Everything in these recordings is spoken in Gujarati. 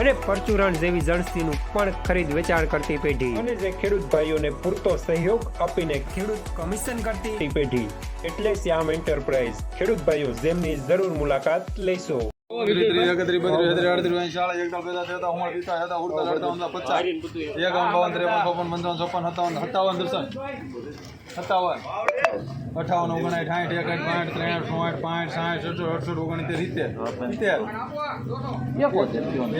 અને પરચુરણ જેવી જણસીનું પણ ખરીદ વેચાણ કરતી પેઢી. અને જે ખેડૂત ભાઈઓને પૂરતો સહયોગ આપીને ખેડૂત કમિશન કરતી પેઢી. એટલે શ્યામ એન્ટરપ્રાઇઝ ખેડૂત ભાઈઓ, જેમની જરૂર મુલાકાત લેશો અઠાવન, ઓગણસાઠ, સાઠ, એકસઠ, બાસઠ, ત્રેસઠ, ચોસઠ, પાંઠ, સાઠ, સડસઠ, અડસઠ, ઓગણસિત્તેર, સિત્તેર, સિત્તેર.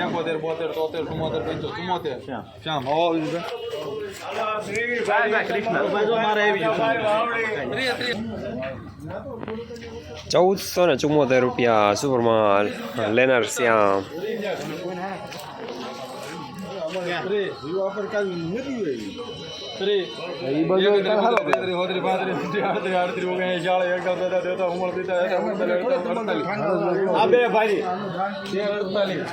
એકોતેર, બોતેર, તોતેર, ચુમ્મોતેર, પંચો ચુમ્મોતેર. શ્યામ, હવા. ચૌદસો ને ચુમ્મોતેર રૂપિયા સુપરમાલ લેનાર શ્યામ. ત્રીસ, એકત્રીસ, બત્રીસ, તેત્રીસ, ચોત્રીસ, પાંત્રીસ, છત્રીસ, આડત્રીસ, આડત્રીસ, ઓગણએંસી, ચાલીસ, એકતાલીસ, બેતાલીસ, તેતાલીસ, ચુમ્માલીસ, પિસ્તાલીસ,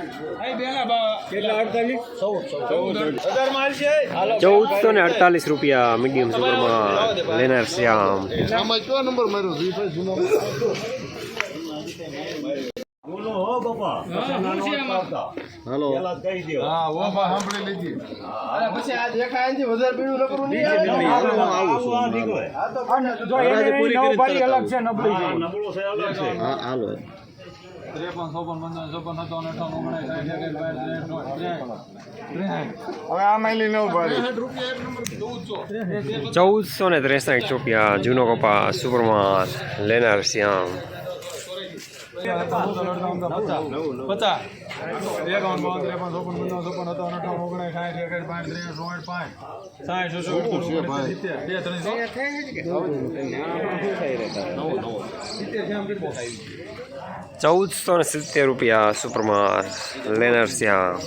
છત્રીસ, અડતાલીસ, અડતાલીસ. આ બે હા તેર, અડતાલીસ. કેટલા અડતાલીસ? ચૌદ. હજાર માલ છે? ચૌદસો ને અડતાલીસ રૂપિયા મીડિયમ સુપરમાલ લેનાર શ્યામ આમાં કયો નંબર માર્યો વીરભાઈ જૂનો હાલો હા, ઓ બા સાંભળી લીધી. હા હાલો ત્રેપન, ચોપન, પંચાવન, અઠાવન. ચૌદસો ને ત્રેસઠ રૂપિયા જૂનો કપાસ સુપરમાલ લેનાર શ્યામ ચૌદસો ને સિત્તેર રૂપિયા સુપરમાલ લેનર શ્યામ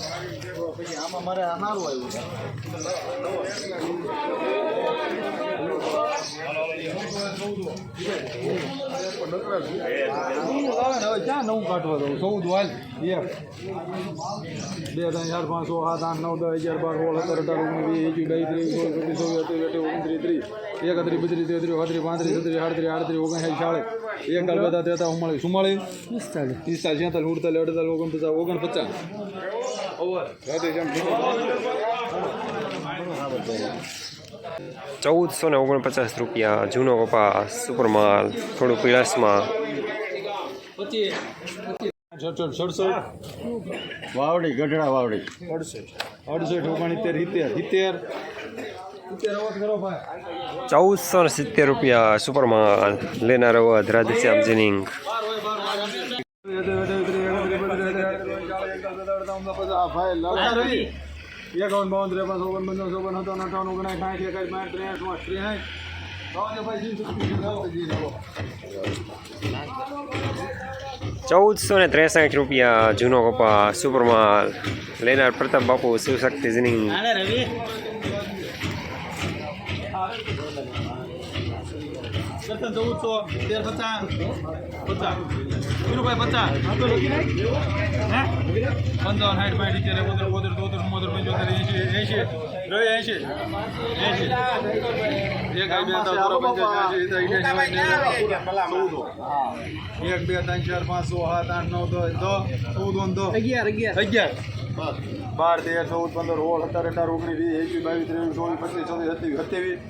હવે ક્યાં નવું કાઢવા દઉં? ચૌદ બે, ત્રણ, ચાર, પાંચ સો સાત, આઠ, નવ, દસ, અગિયાર, બાર, સોળ, સત્તર, અઢાર, ઓગણીસ, વીસ, એકવીસ, બાવીસ ત્રેવીસ ચોવીસ, પચીસ, છવ્વીસ સત્યાવીસ અઠ્યાવીસ, ઓગણત્રીસ ત્રીસ એકત્રીસ બત્રીસ તેત્રીસ પાંત્રીસ પાંત્રીસ છત્રીસ આડત્રીસ આડત્રીસ ઓગણસાઠ બધા એકતાલીસ બેતાલીસ તેતાલીસ ઉમ્માળીસ ચુમ્માળીસ. પિસ્તાલીસ પિસ્તાલીસ છેતાલીસ ઉડતાલીસ અડતાલીસ ઓગણપચાસ ઓગણપચાસ. ચૌદસો ને ઓગણપચાસ રૂપિયા જૂનો કપાસ સુપરમાલ થોડું પીળાસમાં વાવડી ગઢડા વાવડી. અડસઠ અડસઠ ઓગણસિત્તેર સિત્તેર સિત્તેર. અવાજ ચૌદસો સિત્તેર રૂપિયા સુપરમાલ. લેનાર અવધ રાધેશ્યામ જીનિંગ. એકાવન બાવન ત્રેપન ચોપન પંદર ચોપન હતો અઠાવન ઓગણસાઠ સાઠ એકસઠ પાંચ ત્રેસઠ પાંચ ચૌદસો ને ત્રેસઠ રૂપિયા જૂનો કપા સુપરમાલ. લેનાર પ્રતાપ બાપુ શિવશક્તિ જીનિંગ. 好了，不用再拿了。સત્તર ચૌદસો તેર પચાસ પચાસ વિનુભાઈ પચાસ હે પંચાવન સાઠ પાંચ ઇત્તેર એકોતેર બોતેર તોતેર ચુમ્મોતેર પંચોતેર એંશી એંશી રવિ એંશી એંશી એક બે ચૌદ એક બે ત્રણ ચાર પાંચ છ સાત આઠ નવ દસ ચૌદ દસ અગિયાર અગિયાર. અગિયાર બાર, તેર, ચૌદ, પંદર, સોળ, સત્તર, અઢાર, ઓગણીસ, વીસ, એકવીસ, બાવીસ, ત્રેવીસ, ચોવીસ, પચીસ, છવ્વીસ સત્યાવીસ સત્યાવીસ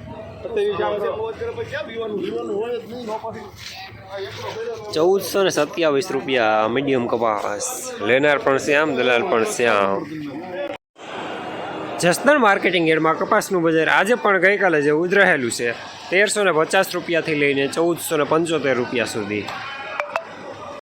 ચૌદસો ને સત્યાવીસ રૂપિયા મીડિયમ કપાસ. લેનાર પણ શ્યામ, દલાલ પણ શ્યામ. જસદણ માર્કેટિંગ એડમાં કપાસનું બજાર આજે પણ ગઈકાલે જેવું જ રહેલું છે. તેરસો ને પચાસ રૂપિયાથી લઈને ચૌદસો ને પંચોતેર રૂપિયા સુધી.